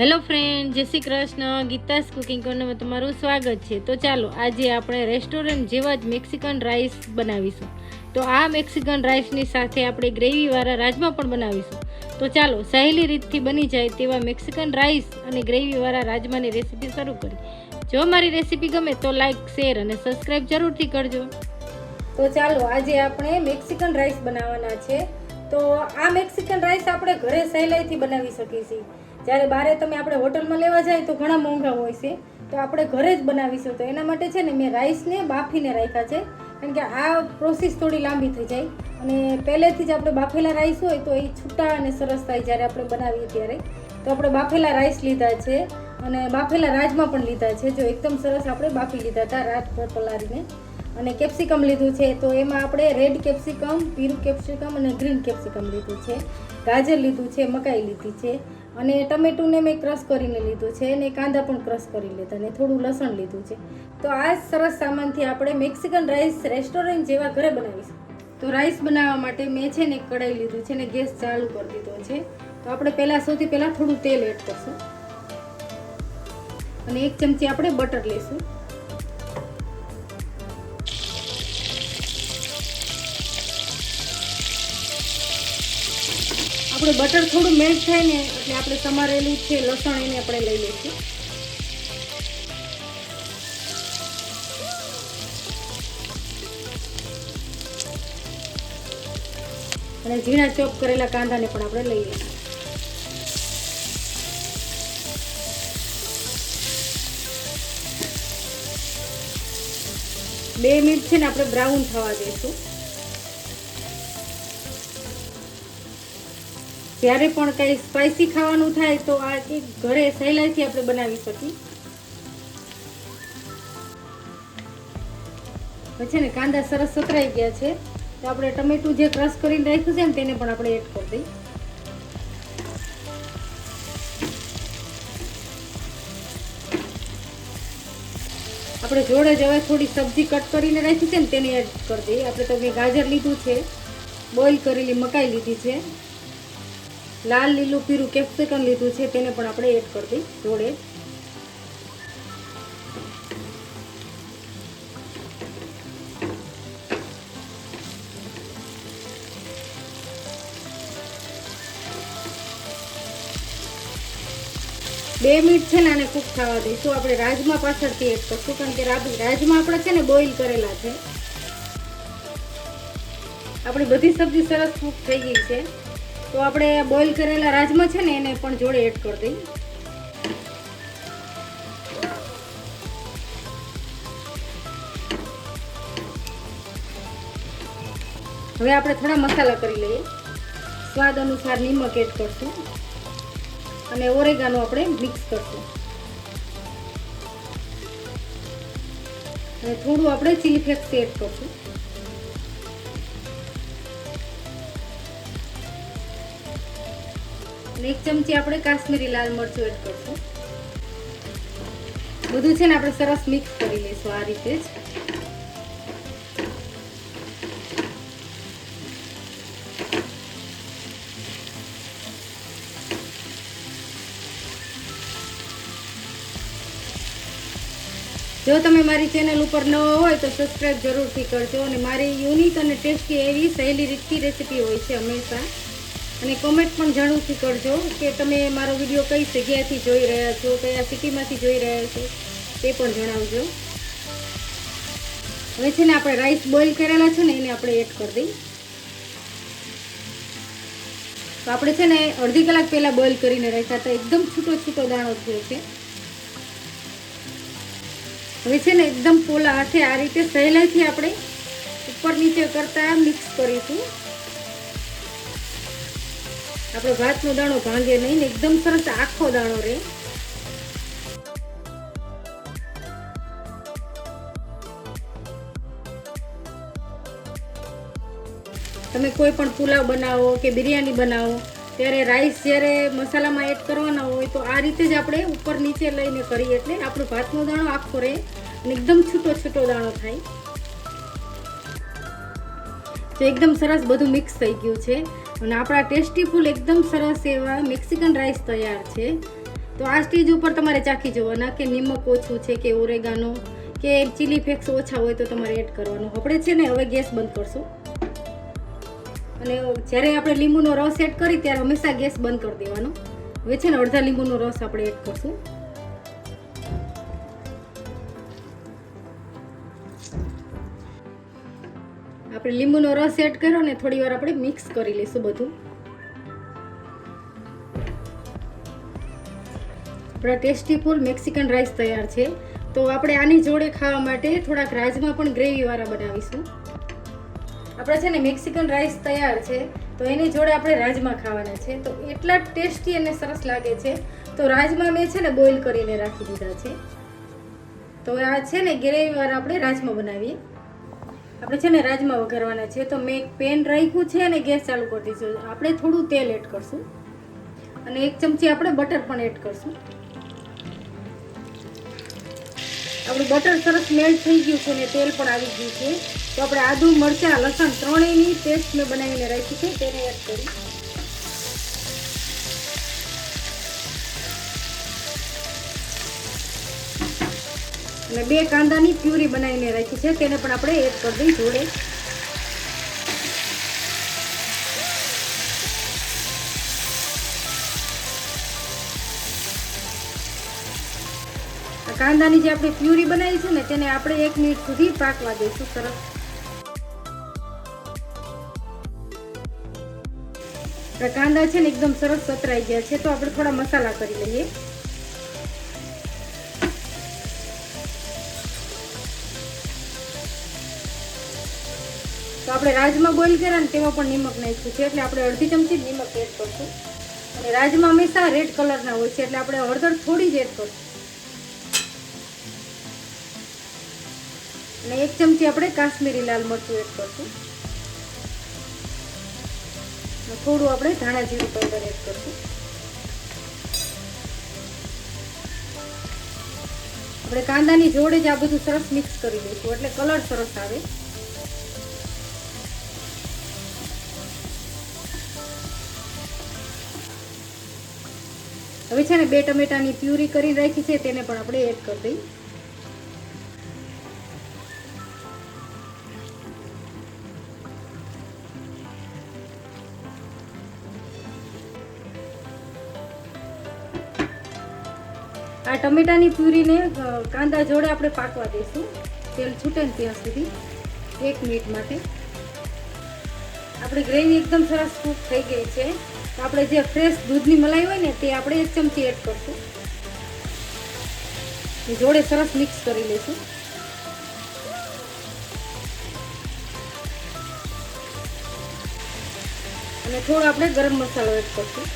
Hello friend, Jai Shri Krishna. Geeta's cooking કોર્નરમાં તમારું સ્વાગત છે. તો ચાલો, આજે આપણે રેસ્ટોરન્ટ જેવા જ મેક્સિકન રાઈસ બનાવીશું. તો આ મેક્સિકન રાઈસની સાથે આપણે ગ્રેવીવાળા રાજમા પણ બનાવીશું. તો ચાલો, સહેલી રીતથી બની જાય તેવા મેક્સિકન રાઈસ અને ગ્રેવીવાળા રાજમાની રેસીપી શરૂ કરી. જો મારી રેસીપી ગમે તો લાઈક, શેર અને સબસ્ક્રાઈબ જરૂરથી કરજો. તો ચાલો, આજે આપણે મેક્સિકન રાઈસ બનાવવાના છે. તો આ મેક્સિકન રાઈસ આપણે ઘરે સહેલાઈથી બનાવી શકીએ છીએ. જ્યારે બારે તમે આપણે હોટલમાં લેવા જાય તો ઘણા મોંઘા હોય છે. તો આપણે ઘરે જ બનાવીશું. તો એના માટે છે ને મેં રાઈસને બાફીને રાખ્યા છે. કારણ કે આ પ્રોસેસ થોડી લાંબી થઈ જાય. અને પહેલેથી જ આપણે બાફેલા રાઈસ હોય તો એ છૂટા અને સરસ થાય જ્યારે આપણે બનાવીએ ત્યારે. તો આપણે બાફેલા રાઈસ લીધા છે અને બાફેલા રાજમા પણ લીધા છે. જો એકદમ સરસ આપણે બાફી લીધા હતા રાતભર પલાળીને. અને કેપ્સિકમ લીધું છે. તો એમાં આપણે રેડ કેપ્સિકમ પીરું કેપ્સિકમ અને ગ્રીન કેપ્સિકમ લીધું છે. ગાજર લીધું છે, મકાઈ લીધી છે. અને ટમેટુંને મેં ક્રશ કરીને લીધું છે અને કાંદા પણ ક્રશ કરી લીધા અને થોડું લસણ લીધું છે. તો આ સરસ સામાનથી આપણે મેક્સિકન રાઈસ રેસ્ટોરન્ટ જેવા ઘરે બનાવીશું. તો રાઈસ બનાવવા માટે મેં છે ને કઢાઈ લીધું છે ને ગેસ ચાલુ કરી દીધો છે. તો આપણે પહેલાં સૌથી પહેલાં થોડું તેલ એડ કરશું. અને એક ચમચી આપણે બટર લઈશું આપણે બટર થોડું મેલ્ટ થાય ને એટલે આપણે સમારેલું છે લસણ એને આપણે લઈ લઈશું. અને ઝીણા ચોપ કરેલા કાંદાને પણ આપણે લઈ લઈશું. બે મિનિટ છે ને આપણે બ્રાઉન થવા દઈશું જ્યારે પણ કંઈ સ્પાઇસી ખાવાનું થાય તો આ એક ઘરે સહેલાઈથી આપણે બનાવી શકીએ. પછી ને કાંદા સરસ સતરાઈ ગયા છે. તો આપણે ટમેટું જે ક્રશ કરીને રાખ્યું છે ને તેને પણ આપણે એડ કરી દઈએ. આપણે જોડે જ હવે થોડી સબ્જી કટ કરીને રાખી છે ને તેને એડ કરી દઈએ. આપણે તો મેં ગાજર લીધું છે બોઇલ કરેલી મકાઈ લીધી છે. લાલ, લીલું, પીરું કેપ્સિકમ લીધું છે, તેને પણ આપણે એડ કરી દઈએ જોડે. બે મિનિટ છે ને આને કૂક થવા દઈશું. આપણે રાજમા પાછળથી એડ કરશું, કારણ કે રાજમા આપણે છે ને બોઇલ કરેલા છે. આપણી બધી સબ્જી સરસ કૂક થઈ ગઈ છે. તો આપણે બોઇલ કરેલા રાજમા છે ને એને પણ જોડે એડ કરી દઈએ. હવે આપણે થોડા મસાલા કરી લઈએ. સ્વાદ અનુસાર નિમક એડ કરશું. અને ઓરેગાનો આપણે મિક્સ કરશું. અને થોડું આપણે ચીલી ફ્લેક્સ એડ કરશું. અને એક ચમચી આપણે કાશ્મીરી લાલ મરચું એડ કરશું. બધું છે ને આપણે સરસ મિક્સ કરી લઈશું આ રીતે જ. જો તમે મારી ચેનલ ઉપર ન હોય તો સબસ્ક્રાઈબ જરૂરથી કરજો અને મારી યુનિક અને ટેસ્ટી એવી સહેલી રીતથી રેસીપી હોય છે હંમેશા. અને કોમેન્ટ પણ જરૂરથી કરજો કે તમે મારો વીડિયો કઈ જગ્યાએથી જોઈ રહ્યા છો, કયા સિટીમાંથી જોઈ રહ્યા છો, તે પણ જણાવજો. હવે છે ને આપણે રાઈસ બોઇલ કરેલા છે ને એને આપણે એડ કરી દઈએ તો આપણે છે ને અડધી કલાક પહેલાં બોઇલ કરીને રાખ્યા હતા. એકદમ છૂટો છૂટો દાણો થયો છે. હવે છે ને એકદમ પોલા હાથે આ રીતે સહેલાઈથી આપણે ઉપર નીચે કરતા મિક્સ કરીશું. આપણો ભાતનો દાણો ભાંગે નહીં ને એકદમ સરસ આખો દાણો રહે. તમે કોઈ પણ પુલાવ બનાવો કે બિરયાની બનાવો, ત્યારે રાઈસ જ્યારે મસાલામાં એડ કરવાના હોય તો આ રીતે જ આપણે ઉપર નીચે લઈને કરીએ એટલે આપણો ભાતનો દાણો આખો રહે અને એકદમ છૂટો છૂટો દાણો થાય. તો એકદમ સરસ બધું મિક્સ થઈ ગયું છે. અને આપણા ટેસ્ટી ફૂલ એકદમ સરસ એવા મેક્સિકન રાઈસ તૈયાર છે. તો આ સ્ટેજ ઉપર તમારે ચાખી જોવાના કે નિમક ઓછું છે કે ઓરેગાનો કે ચીલી ફ્લેક્સ ઓછા હોય તો તમારે એડ કરવાનું. આપણે છે ને હવે ગેસ બંધ કરશું. અને જ્યારે આપણે લીંબુનો રસ એડ કરી ત્યારે હંમેશા ગેસ બંધ કરી દેવાનો. હવે છે ને અડધા લીંબુનો રસ આપણે એડ કરશું. લીંબુનો રસ એડ કર્યો ને થોડી વાર આપણે મિક્સ કરી લઈશું બધું. આપણા ટેસ્ટી ફૂલ મેક્સિકન રાઈસ તૈયાર છે. તો આપણે આની જોડે ખાવા માટે થોડાક રાજમાં પણ ગ્રેવીવાળા બનાવીશું. આપણે છે ને મેક્સિકન રાઈસ તૈયાર છે. તો એની જોડે આપણે રાજમા ખાવાના છે. તો એટલા ટેસ્ટી અને સરસ લાગે છે. તો રાજમા મેં છે ને બોઇલ કરીને રાખી દીધા છે. તો આ છે ને ગ્રેવીવાળા આપણે રાજમા બનાવીએ. આપણે છે ને રાજમા વઘારવાના છે, તો મેં એક પેન રાખ્યું છે અને ગેસ ચાલુ કરી દીધું આપણે થોડું તેલ એડ કરશું. અને એક ચમચી આપણે બટર પણ એડ કરશું. આપણું બટર સરસ મેલ્ટ થઈ ગયું છે અને તેલ પણ આવી ગયું છે. તો આપણે આદુ, મરચાં, લસણ ત્રણેયની પેસ્ટ મેં બનાવીને રાખી છે, તેને એડ કરી. અને બે કાંદાની પ્યુરી બનાવીને રાખી છે, તેને પણ આપણે એડ કરી દઈ જોડે. કાંદાની જે આપણે પ્યુરી બનાવી છે ને, તેને આપણે એક મિનિટ સુધી પાકવા દઈશું સરસ. કાંદા છે ને, એકદમ સરસ સતરાઈ ગયા છે, તો આપણે થોડા મસાલા કરી લઈએ. તો આપણે રાજમા બોઇલ કર્યા ને તેમાં પણ નિમક નાખ્યું છે. એટલે આપણે અડધી ચમચી જ નિમક એડ કરશું. અને રાજમા હંમેશા રેડ કલરના હોય છે. એટલે આપણે હળદર થોડી જ એડ કરશું. અને એક ચમચી આપણે કાશ્મીરી લાલ મરચું એડ કરશું. થોડું આપણે ધાણા જીરું પાવડર એડ કરશું. આપણે કાંદાની જોડે જ આ બધું સરસ મિક્સ કરી દઈશું એટલે કલર સરસ આવે. હવે છે ને બે ટમેટાની પ્યુરી કરી રાખી છે, તેને પણ આપણે એડ કરી દઈએ. આ ટમેટાની પ્યુરીને કાંદા જોડે આપણે પાકવા દઈશું. તેલ છૂટે ને ત્યાં સુધી, એક મિનિટ માટે. આપણી ગ્રેવી એકદમ સરસ કૂક થઈ ગઈ છે. આપણે જે ફ્રેશ દૂધની મલાઈ હોય ને, તે આપણે એક ચમચી એડ કરશું. જોડે સરસ મિક્સ કરી લઈશું. અને થોડો આપણે ગરમ મસાલો એડ કરશું.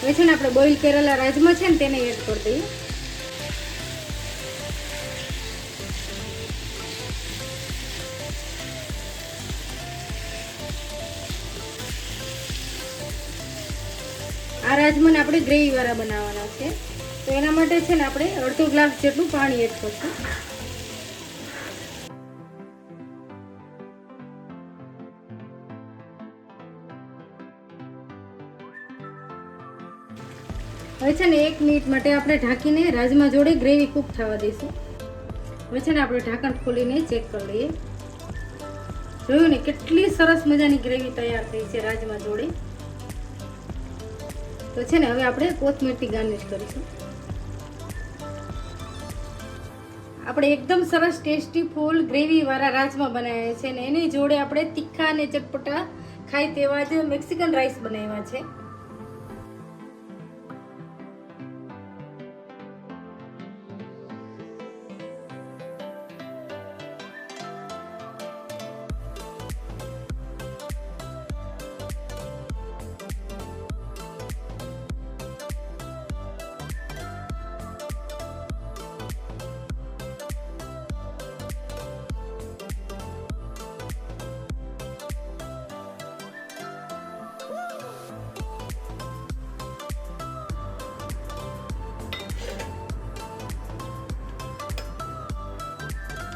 હવે છે ને આપણે બોઇલ કરેલા રાજમા છે ને, તેને એડ કરી દઈએ. આ રાજમાને આપણે ગ્રેવીવાળા બનાવવાના છે. તો એના માટે છે ને આપણે અડધો ગ્લાસ જેટલું પાણી એડ કરશું. હવે છે ને એક મિનિટ માટે આપણે ઢાંકીને રાજમા જોડે ગ્રેવી કૂક થવા દઈશું. હવે છે ને આપણે ઢાંકણ ખોલીને ચેક કરી લઈએ. જોયું ને કેટલી સરસ મજાની ગ્રેવી તૈયાર થઈ છે રાજમા જોડે. તો છે ને હવે આપણે કોથમીરથી ગાર્નિશ કરીશું. આપણે એકદમ સરસ ટેસ્ટી ફૂલ ગ્રેવી વાળા રાજમા બનાવ્યા છે ને એની જોડે આપણે તીખા અને ચટપટા ખાય તેવા જ મેક્સિકન રાઈસ બનાવ્યા છે.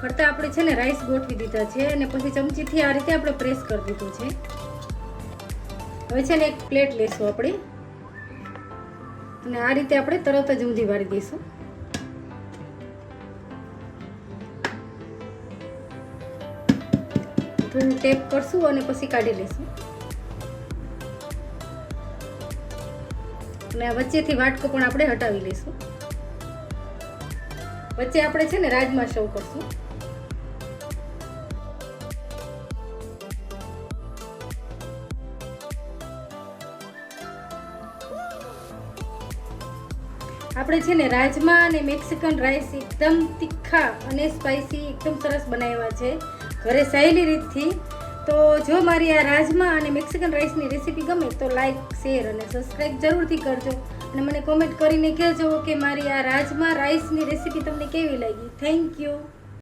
ફરતા આપણે છે ને રાઈસ ગોઠવી દીધા છે અને પછી ચમચીથી આ રીતે આપણે પ્રેસ કરી દીધું છે. હવે છે ને એક પ્લેટ લેશું આપણે. અને આ રીતે આપણે તરત જ ઊંધી વાળી દઈશું. થોડું ટેપ કરશું અને પછી કાઢી લેશું અને વચ્ચેથી વાટકો પણ આપણે હટાવી લઈશું. વચ્ચે આપણે છે ને રાજમા સર્વ કરશું. આપણે છે ને રાજમા અને મેક્સિકન રાઈસ એકદમ તીખા અને સ્પાઇસી એકદમ સરસ બનાવ્યા છે. ઘરે સહેલી રીતથી. તો જો મારી આ રાજમા અને મેક્સિકન રાઈસની રેસીપી ગમે તો લાઈક શેર અને સબસ્ક્રાઈબ જરૂરથી કરજો. અને મને કોમેન્ટ કરીને કહેજો કે મારી આ રાજમા રાઈસની રેસીપી તમને કેવી લાગી. Thank you